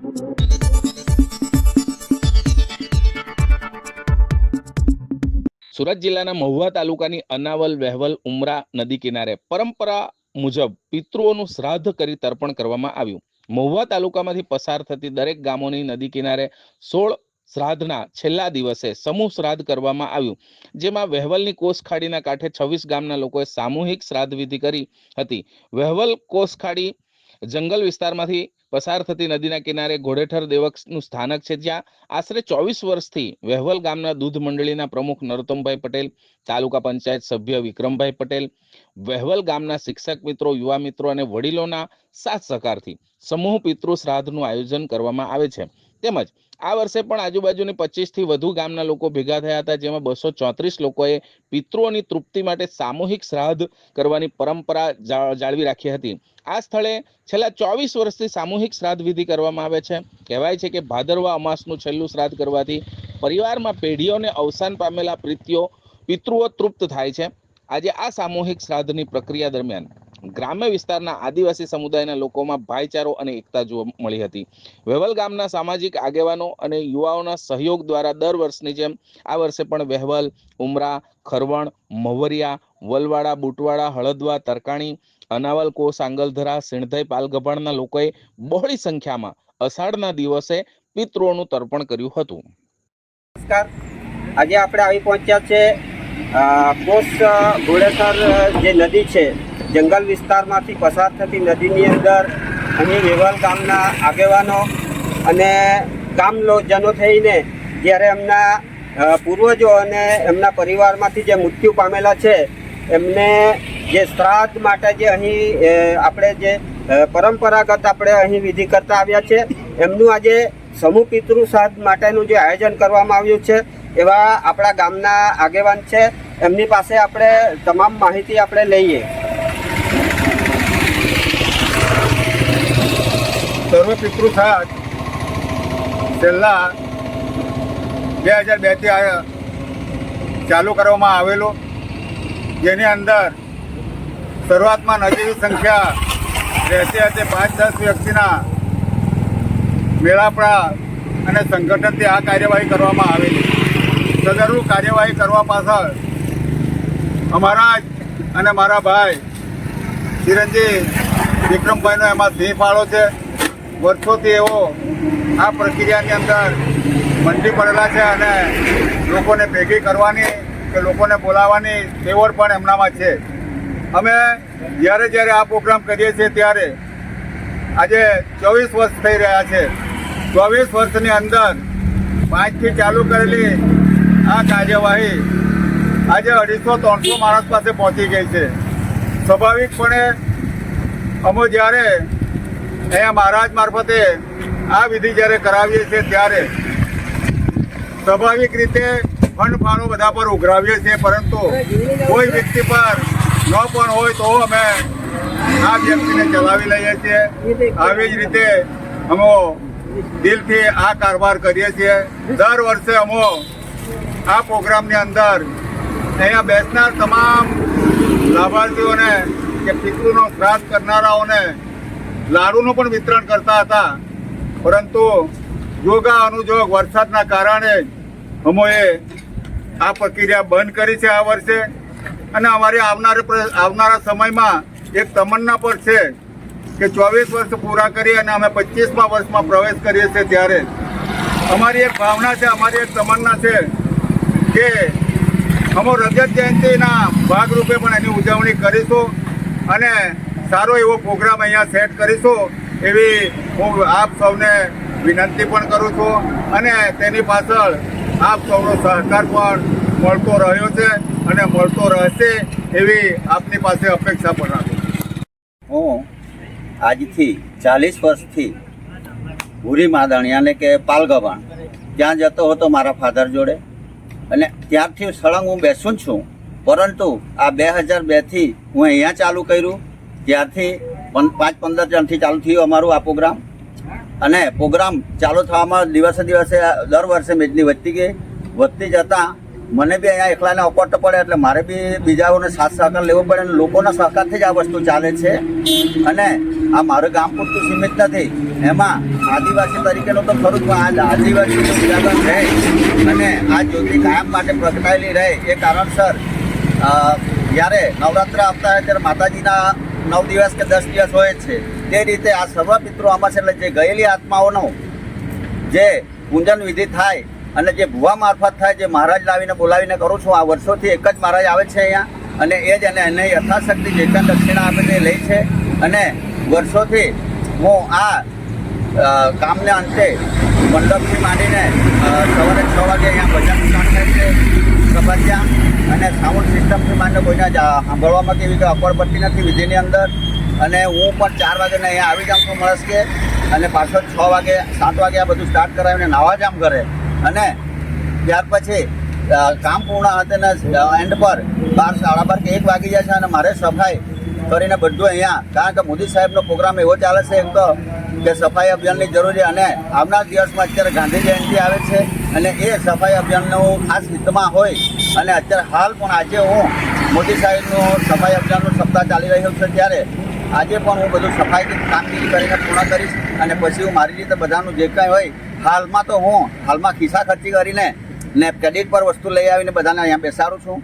સુરત જિલ્લાના મહુવા તાલુકાની અનાવલ, વહેવલ, ઉમરા નદી કિનારે પરંપરા મુજબ પિતૃઓનું શ્રાદ્ધ કરી તર્પણ કરવામાં આવ્યું. મહુવા તાલુકામાંથી પસાર થતી દરેક ગામોની નદી કિનારે સોળ શ્રાદ્ધના છેલ્લા દિવસે સમૂહ શ્રાદ્ધ કરવામાં આવ્યું, જેમાં વહેવલની કોસખાડીના કાંઠે છવ્વીસ ગામના લોકોએ સામૂહિક શ્રાદ્ધ વિધિ કરી હતી. વહેવલ, કોસખાડી જંગલ વિસ્તારમાંથી પસાર થતી નદીના કિનારે ઘોડેઠર દેવકનું સ્થાનક છે, જ્યાં આશરે ચોવીસ વર્ષથી વહેવલ ગામના દૂધ મંડળીના પ્રમુખ નરોત્તમભાઈ પટેલ, તાલુકા પંચાયત સભ્ય વિક્રમભાઈ પટેલ, વહેવલ ગામના શિક્ષક મિત્રો, યુવા મિત્રો અને વડીલોના સાથ સહકારથી સમૂહ પિતૃ શ્રાદ્ધનું આયોજન કરવામાં આવે છે. તેમજ આ વર્ષે પણ આજુબાજુની પચીસથી વધુ ગામના લોકો ભેગા થયા હતા, જેમાં બસો ચોત્રીસ લોકોએ પિતૃઓની તૃપ્તિ માટે સામૂહિક શ્રાદ્ધ કરવાની પરંપરા જાળવી રાખી હતી. આ સ્થળે છેલ્લા ચોવીસ વર્ષથી સામૂહિક શ્રાદ્ધ વિધિ કરવામાં આવે છે. કહેવાય છે કે ભાદરવા અમાસનું છેલ્લું શ્રાદ્ધ કરવાથી પરિવારમાં પેઢીઓને અવસાન પામેલા પ્રીતિઓ, પિતૃઓ તૃપ્ત થાય છે. આજે આ સામૂહિક શ્રાદ્ધની પ્રક્રિયા દરમિયાન ગ્રામ્ય વિસ્તારના આદિવાસી સમુદાયના લોકોમાં ભાઈચારો અને એકતા જોવા મળી હતી. વહેવલ ગામના સામાજિક આગેવાનો અને યુવાઓના સહયોગ દ્વારા દર વર્ષની જેમ આ વર્ષે પણ વહેવલ, ઉમરા, ખરવણ, મવરિયા, વલવાડા, બુટવાડા, હળદવા, તરકાણી, અનાવલ સાંગલધરા, સિણધઈ પાલગભાણના લોકોએ બહોળી સંખ્યામાં અષાઢના દિવસે પિતૃઓનું તર્પણ કર્યું હતું. નમસ્કાર. આજે આપણે આવી પહોંચ્યા છે કોસ ઘોડેસર જે નદી છે જંગલ વિસ્તારમાંથી પસાર થતી નદીની અંદર અહીં વેવલ ગામના આગેવાનો અને ગામલોજનો થઈને જ્યારે એમના પૂર્વજો અને એમના પરિવારમાંથી જે મૃત્યુ પામેલા છે, એમને જે શ્રાદ્ધ માટે જે અહીં આપણે જે પરંપરાગત આપણે અહીં વિધિ કરતા આવ્યા છે, એમનું આજે સમૂહ પિતૃ શ્રાદ્ધ માટેનું જે આયોજન કરવામાં આવ્યું છે, એવા આપણા ગામના આગેવાન છે. એમની પાસે આપણે તમામ માહિતી આપણે લઈએ. સર્વ પિતૃ છેલ્લા બે હજાર બેથી ચાલુ કરવામાં આવેલો. જેની અંદર શરૂઆતમાં નજીવી સંખ્યા રહેતી હતી પાંચ દસ વ્યક્તિના મેળાપડા અને સંગઠનથી આ કાર્યવાહી કરવામાં આવેલી. સદરનું કાર્યવાહી કરવા પાછળ અમારા અને મારા ભાઈ ચિરંજી વિક્રમભાઈનો એમાં સિંહ ફાળો છે. વર્ષોથી એવો આ પ્રક્રિયાની અંદર મંડી પડેલા છે અને લોકોને ભેગી કરવાની કે લોકોને બોલાવવાની તેવડ પણ એમનામાં છે. અમે જ્યારે જ્યારે આ પ્રોગ્રામ કરીએ છીએ ત્યારે આજે ચોવીસ વર્ષ થઈ રહ્યા છે. ચોવીસ વર્ષની અંદર પાંચથી ચાલુ કરેલી આ કાર્યવાહી આજે અઢીસો ત્રણસો માણસ પાસે પહોંચી ગઈ છે. સ્વાભાવિકપણે અમે જ્યારે અહીંયા મહારાજ મારફતે આ વિધિ જ્યારે કરાવીએ છીએ ત્યારે સ્વાભાવિક રીતે ફંડ ફાળો બધા પર ઉઘરાવીએ છીએ, પરંતુ કોઈ વ્યક્તિ પર ન પણ હોય તો અમે આ વ્યક્તિને ચલાવી લઈએ છીએ. આવી જ રીતે અમો દિલથી આ કારભાર કરીએ છીએ. દર વર્ષે અમો આ પ્રોગ્રામની અંદર અહીંયા બેસનાર તમામ લાભાર્થીઓને કે પિતૃનો શ્રાદ્ધ કરનારાઓને લાડુનું પણ વિતરણ કરતા હતા. પરંતુ યોગા અનુજોગ વરસાદના કારણે અમોએ આ પ્રક્રિયા બંધ કરી છે આ વર્ષે. અને અમારી આવનારા આવનારા સમયમાં એક તમન્ના પર છે કે ચોવીસ વર્ષ પૂરા કરી અને અમે પચીસમા વર્ષમાં પ્રવેશ કરીએ છીએ ત્યારે. અમારી એક ભાવના છે, અમારી એક તમન્ના છે કે અમો રજત જયંતિના ભાગરૂપે પણ એની ઉજવણી કરીશું. અને સારો એવો પ્રોગ્રામ અહીંયા સેટ કરીશું એવી હું આપ સૌને વિનંતી પણ કરું છું અને તેની પાછળ આપ સૌનો સહકાર પણ મળતો રહ્યો છે અને મળતો રહેશે એવી આપની પાસે અપેક્ષા પણ રાખું હું આજથી ચાલીસ વર્ષથી ભૂરી માદણ યાને કે પાલગવાણ ત્યાં જતો હતો મારા ફાધર જોડે અને ત્યારથી સળંગ હું બેસું છું. પરંતુ આ બે હજાર બેથી હું અહીંયા ચાલુ કર્યું ત્યારથી પં- પાંચ પંદર જણથી ચાલુ થયું અમારું આ પ્રોગ્રામ. અને પ્રોગ્રામ ચાલુ થવામાં દિવસે દિવસે દર વર્ષે મેજની વધતી ગઈ. વધતી જતાં મને બી અહીંયા એકલાને અપોટ પડે એટલે મારે બી બીજાઓને સાથ સહકાર લેવો પડે અને લોકોના સહકારથી જ આ વસ્તુ ચાલે છે. અને આ મારું ગામ પૂરતું સીમિત નથી. એમાં આદિવાસી તરીકેનું તો ખરું પણ આ આદિવાસીનું ઉજાગર રહે. અને આ જ્યોતિ કાયમ માટે પ્રગટાયેલી રહે. એ કારણસર જ્યારે નવરાત્ર આવતા હોય ત્યારે માતાજીના નવ દિવસ કે દસ દિવસ હોય છે, તે રીતે આ સર્વ પિતૃ અમાસ એટલે જે ગયેલી આત્માઓનો જે પૂજન વિધિ થાય અને જે ભુવા મારફત થાય, જે મહારાજ લાવીને બોલાવીને કરું છું, આ વર્ષોથી એક જ મહારાજ આવે છે અહીંયા અને એ જ અને એને યથાશક્તિ જે દક્ષિણા આપે તે લે છે અને વર્ષોથી હું આ કામને અંતે મંડપથી માંડીને સવારે છ વાગે અહીંયા ભજન સ્ટાર્ટ થાય છે સભાજ્યા અને સાઉન્ડ સિસ્ટમથી માંડીને કોઈને સાંભળવામાં કેવી કે પડતી નથી વિધિની અંદર. અને હું પણ ચાર વાગે અહીંયા આવી જાઉં છું મળસ કે અને પાછો છ વાગે, સાત વાગે આ બધું સ્ટાર્ટ કરાવીને નાવા જામ કરે અને ત્યાર પછી કામ પૂર્ણ હાથે એન્ડ પર બાર, સાડા બાર કે એક વાગી જાય છે અને મારે સફાઈ કરીને બધું અહીંયા, કારણ કે મોદી સાહેબનો પ્રોગ્રામ એવો ચાલે છે એમ તો કે સફાઈ અભિયાનની જરૂર છે અને આવનાર દિવસમાં અત્યારે ગાંધી જયંતિ આવે છે અને એ સફાઈ અભિયાનનો ખાસ હિતમાં હોય અને અત્યારે હાલ પણ આજે હું મોદી સાહેબનું સફાઈ અભિયાનનો સપ્તાહ ચાલી રહ્યો છે ત્યારે આજે પણ હું બધું સફાઈ કામગીરી કરીને પૂર્ણ કરીશ અને પછી હું મારી રીતે બધાનું જે કાંઈ હોય, હાલમાં તો હું હાલમાં ખિસ્સા ખર્ચી કરીને ને ક્રેડિટ પર વસ્તુ લઈ આવીને બધાને અહીંયા બેસાડું છું.